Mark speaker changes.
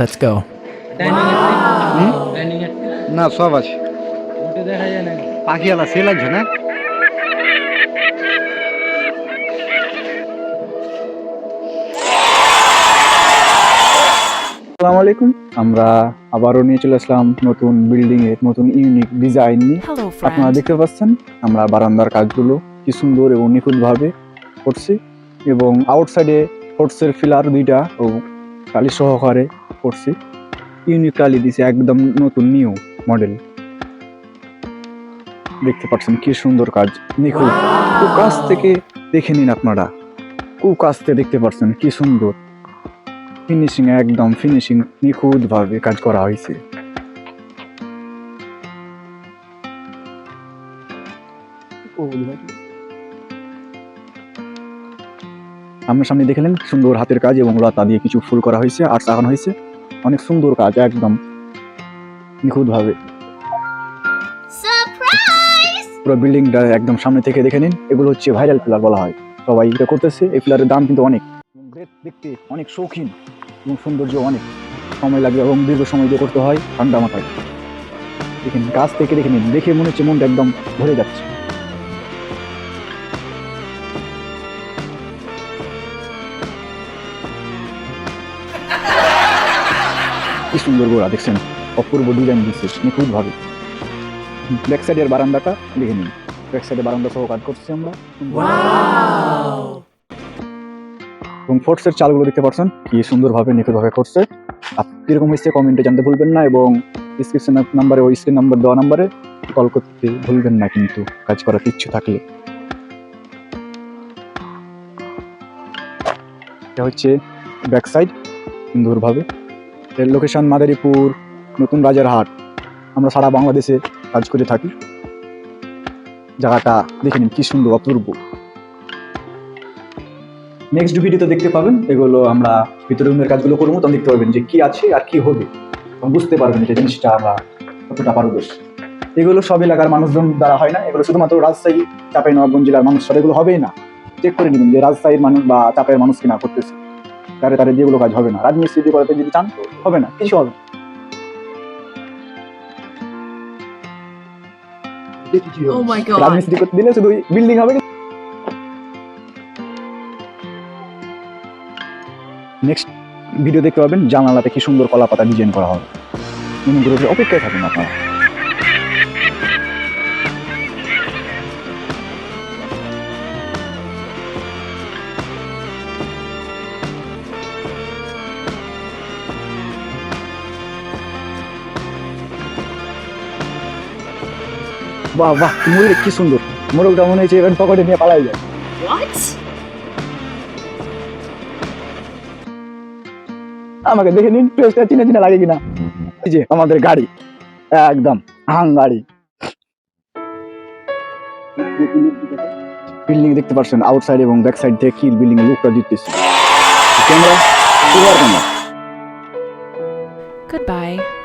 Speaker 1: Let's go.
Speaker 2: না সব আছে। পাখিওয়ালা সেল আছে না? আসসালামু আলাইকুম। আমরা আবারও নিয়ে চলে আসলাম নতুন বিল্ডিং এর নতুন ইউনিক ডিজাইন নিয়ে। আপনারা দেখতে পাচ্ছেন আমরা বারান্দার কাজগুলো কি সুন্দর এবং নিখুঁতভাবে করছি। এবং আউটসাইডে ফোর্সের ফিলার দুইটা ও টালি সহকারে করছি। ইউনিক টালি দিছে একদম নতুন নিউ মডেল দেখতে পাচ্ছেন কি সুন্দর কাজ। নিখুঁত। খুব কাছ থেকে দেখে নিন আপনারা। খুব কাছ থেকে দেখতে পাচ্ছেন কি সুন্দর। ফিনিশিং একদম ফিনিশিং নিখুঁত ভাবে কাজ করা হয়েছে। আমার সামনে দেখলেন সুন্দর হাতের কাজ এবং লতা দিয়ে কিছু ফুল করা হয়েছে আর লাগানো হয়েছে। অনেক সুন্দর কাজ একদম নিখুঁত ভাবে পুরো বিল্ডিংটা একদম সামনে থেকে দেখে নিন এগুলো হচ্ছে ভাইরাল পিলার বলা হয়। সবাই এটা করতেছে এই পিলারের দাম কিন্তু অনেক। গ্রেট দেখতে অনেক শৌখিন এবং সৌন্দর্য অনেক। সময় লাগবে এবং দীর্ঘ সময় দিয়ে করতে হয় ঠান্ডা মাথায়। দেখেন কাছ থেকে দেখে নিন দেখে মনে হচ্ছে মনটা একদম ভরে যাচ্ছে। কি সুন্দর গোড়া দেখছেন? অপূর্ব ডিজাইন দিচ্ছে নিখুঁত ভাবে ব্যাক সাইডের বারান্দাটা দেখে নিন। ব্যাক সাইডে বারান্দা সহ কাজ করছি আমরা। এবং ফোর্টসের চালগুলো দেখতে পাচ্ছেন? কি সুন্দরভাবে নিখুঁতভাবে করছে। আর কীরকম হয়েছে কমেন্টে জানতে ভুলবেন না এবং ডিসক্রিপশন নাম্বারে ওই স্ক্রিন নাম্বার দেওয়া নাম্বারে কল করতে ভুলবেন না কিন্তু কাজ করার ইচ্ছে থাকলে। এটা হচ্ছে ব্যাক সাইড সুন্দরভাবে। এর লোকেশন মাদারীপুর, নতুন রাজারহাট। আমরা সারা বাংলাদেশে কাজ করে থাকি। জায়গাটা দেখে নিন কি সুন্দর, অপূর্ব। নেক্সট ভিডিওতে দেখতে পাবেন, এগুলো আমরা ভিতরে রুমের কাজগুলো করব। তখন দেখতে পাবেন যে কি আছে আর কি হবে। তখন বুঝতে পারবেন যে জিনিসটা আমরা কতটা পারদর্শী। এগুলো সব এলাকার মানুষজন দ্বারা হয় না। এগুলো শুধুমাত্র রাজশাহী চাপাই নবাবগঞ্জ জেলার মানুষ এগুলো হবেই না। চেক করে নেবেন যে রাজশাহীর মানুষ বা চাপাইয়ের মানুষ কিনা করতেছে। তারে তারে যেগুলো কাজ হবে না। রাজমিস্ত্রি করাতে যদি চান হবে না কিছু হবে।
Speaker 3: Oh.
Speaker 2: রাজমিস্ত্রি করতে দিলে শুধু বিল্ডিং হবে। নেক্সট ভিডিও দেখতে পাবেন জানালাতে কি সুন্দর কলা পাতা ডিজাইন করা হবে। অনুগ্রহে অপেক্ষায় থাকুন আপনারা। বাহ বাহ মুরগ কি সুন্দর। মোরগটা মনে হয়েছে এবার পকেটে নিয়ে পালাই যায়। আমাকে দেখে নিন পেজটা চিনে চিনে লাগে কিনা। এই যে আমাদের গাড়ি একদম হাং গাড়ি। বিল্ডিং দেখতে পাচ্ছেন আউটসাইড এবং ব্যাক সাইড থেকে কি বিল্ডিং লুকটা দিতেছে। Camera camera
Speaker 3: Goodbye.